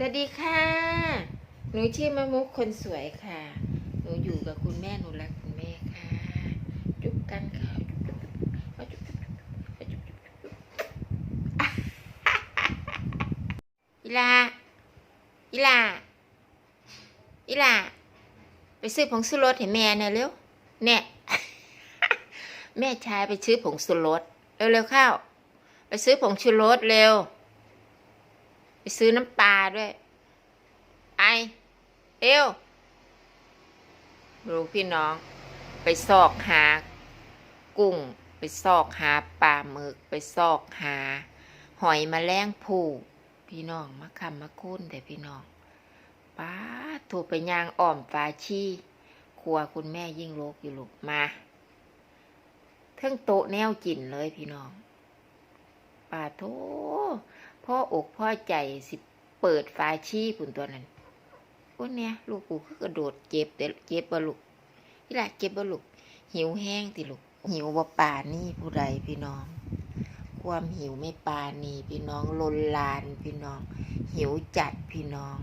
สวัสดีค่ะ หนูชื่อมะมุกคนสวยค่ะ หนูอยู่กับคุณแม่หนูรักคุณแม่ค่ะ จุ๊บกันค่ะจุ๊บจุ๊บจุ๊บจุ๊บจุ๊บจุ๊บจุ๊บอีลาอีลาอีลาไปซื้อผงชูรสให้แม่หน่อยเร็วเนี่ยแม่ชายไปซื้อผงชูรสเร็วๆเข้า ไปซื้อผงชูรสเร็ว ซื้อน้ำปลาด้วย ไอ เอวรู้พี่น้อง ไปซอกหา กุ้ง ไปซอกหาปลาหมึก ไปซอกหา หอยแมลงภู่พี่น้องมาคำมาคุ้นแต่พี่น้องป้าถูกไปยางอ่อมฟ้าชีครัวคุณแม่ยิ่งโลกอยู่ลูกมาเทั้งโตแนวกินเลยพี่น้องป่าโท พ่ออกพ่อใจสิเปิดฟ้าชีปุ่นตัวนั้นโอ้เนี่ยลูกกูคือกระโดดเจ็บแต่เจ็บบ่ลูกนี่ละเจ็บบ่ลูกหิวแห้งติลูกหิวบ่ป่านี่ผู้ใดพี่น้อง ความหิวไม่ปานีพี่น้องลนลานพี่น้อง หิวจัดพี่น้อง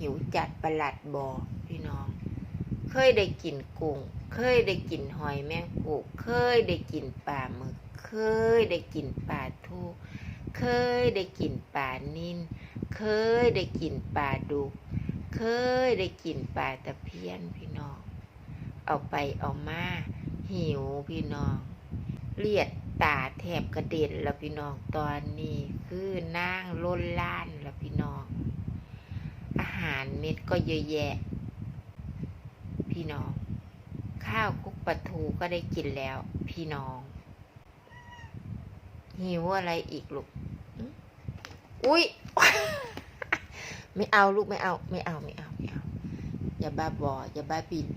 หิวจัดประหลัดบอพี่น้อง เคยได้กินกุ้งเคยได้กินหอยแมงปูเคยได้กินปลาหมึก เคยได้กินปลาทู เคยได้กินปลานิ่นเคยได้กินปลาดุก เคยได้กินปลาตะเพียนพี่น้อง เอาไปเอามาหิวพี่น้องเลียดตาแทบกระเด็นแล้วพี่น้องตอนนี้คือนั่งล้นล้านแล้วพี่น้อง อาหารเม็ดก็เยอะแยะ พี่น้อง ข้าวคุกปลาทูก็ได้กินแล้ว พี่น้อง หิวอะไรอีกลูก อุ้ย ไม่เอาลูกไม่เอา ไม่เอาไม่เอาไม่เอา อย่าบ้าบอ อย่าบ้าบิน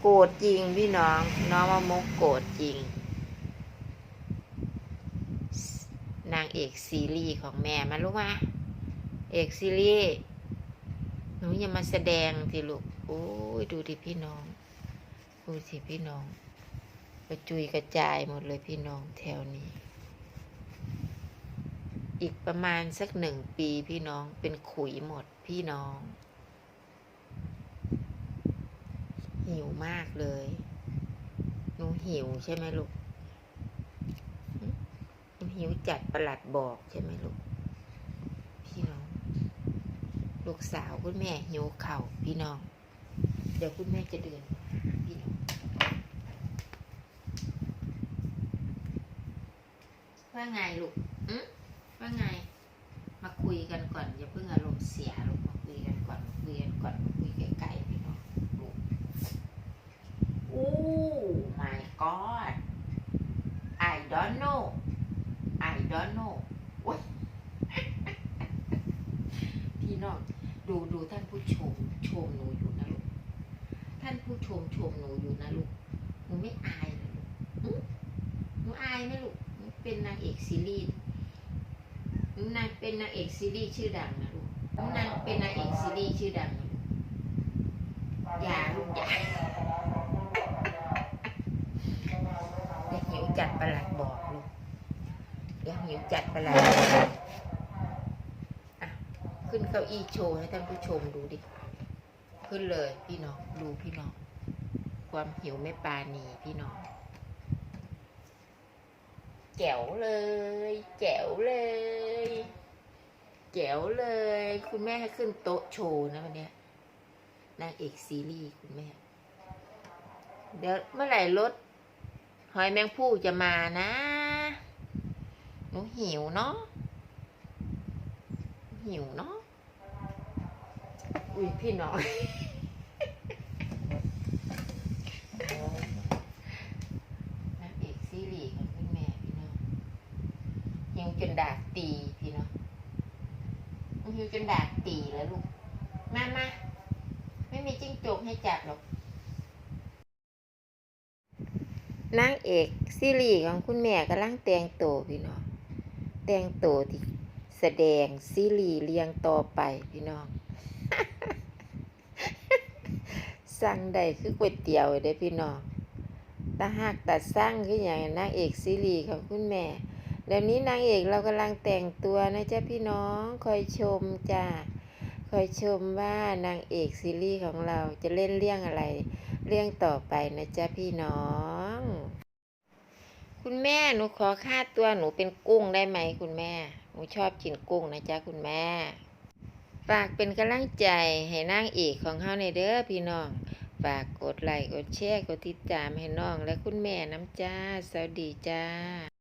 โกรธจริงพี่น้อง น้องมะมกโกรธจริง นางเอกซีรีส์ของแม่มาลูกมา เอกซีรีส์หนูอย่ามาแสดงสิลูก โอ้ยดูดิพี่น้อง ดูสิพี่น้อง กระจุยกระจายหมดเลยพี่น้องแถวนี้ อีกประมาณสักหนึ่งปีพี่น้องเป็นขุยหมดพี่น้อง หิวมากเลยหนูหิวใช่ไหมลูกหนูหิวจัดประหลัดบอกใช่ไหมลูก พี่น้อง ลูกสาวคุณแม่หิวเข่าพี่น้อง เดี๋ยวคุณแม่จะเดินพี่น้อง ว่าไงลูกอืมว่าไง มาคุยกันก่อน อย่าเพิ่งอารมณ์เสียลูกมาคุยกันก่อนมาคุยกันก่อนมาคุยใกลๆพี่น้องลูกโอ้ my god I don't know I don't know โอ๊ยพี่น้องดูดูท่านผู้ชมชมหนูอยู่นะลูก ท่านผู้ชมชมหนูอยู่นะลูกหนูไม่อายเลยลูกหนูอายไหมลูก เป็นนางเอกซีรีส์หนูนางเป็นนางเอกซีรีส์ชื่อดังนะลูกหนูนางเป็นนางเอกซีรีส์ชื่อดังนะลูกอย่าลูกอย่าอย่าหิวจัดประหลัดบอกลูกอย่าหิวจัดประหลัดขึ้นเก้าอี้โชว์ให้ท่านผู้ชมดูดิ ขึ้นเลยพี่น้องดูพี่น้อง ความหิวไม่ปาณีพี่น้อง แจ๋วเลย แจ๋วเลย แจ๋วเลย คุณแม่ให้ขึ้นโต๊ะโชว์นะวันนี้นางเอกซีรีส์คุณแม่ เดี๋ยวเมื่อไหร่รถหอยแมงผู้จะมานะหนูหิวเนาะหิวเนาะอุ้ยพี่น้อง นางเอกซีรีส์ของคุณแม่พี่น้องยิง จนดากตีพี่น้องยิงจนดากตีแล้วลูก มามาไม่มีจิ้งจกให้จับหรอกนางเอกซีรีส์ของคุณแม่กำลังแต่งโตพี่น้องแต่งโตที่แสดงซีรีส์เรียงต่อไปพี่น้องสั่งได้คือก๋วยเตี๋ยวได้พี่น้องตาหักตาสร้างคืออย่างนางเอกซีรีส์ของคุณแม่ เดี๋ยวนี้นางเอกเรากำลังแต่งตัวนะจ๊ะพี่น้องคอยชมจ้าคอยชมว่านางเอกซีรีส์ของเราจะเล่นเรื่องอะไร เรื่องต่อไปนะจ๊ะพี่น้อง คุณแม่หนูขอค่าตัวหนูเป็นกุ้งได้ไหมคุณแม่หนูชอบกินกุ้งนะจ๊ะคุณแม่ฝากเป็นกำลังใจให้นางเอกของเฮาในเด้อพี่น้องฝากกดไลค์กดแชร์กดติดตามให้น้องและคุณแม่น้ำจ้า สวัสดีจ้า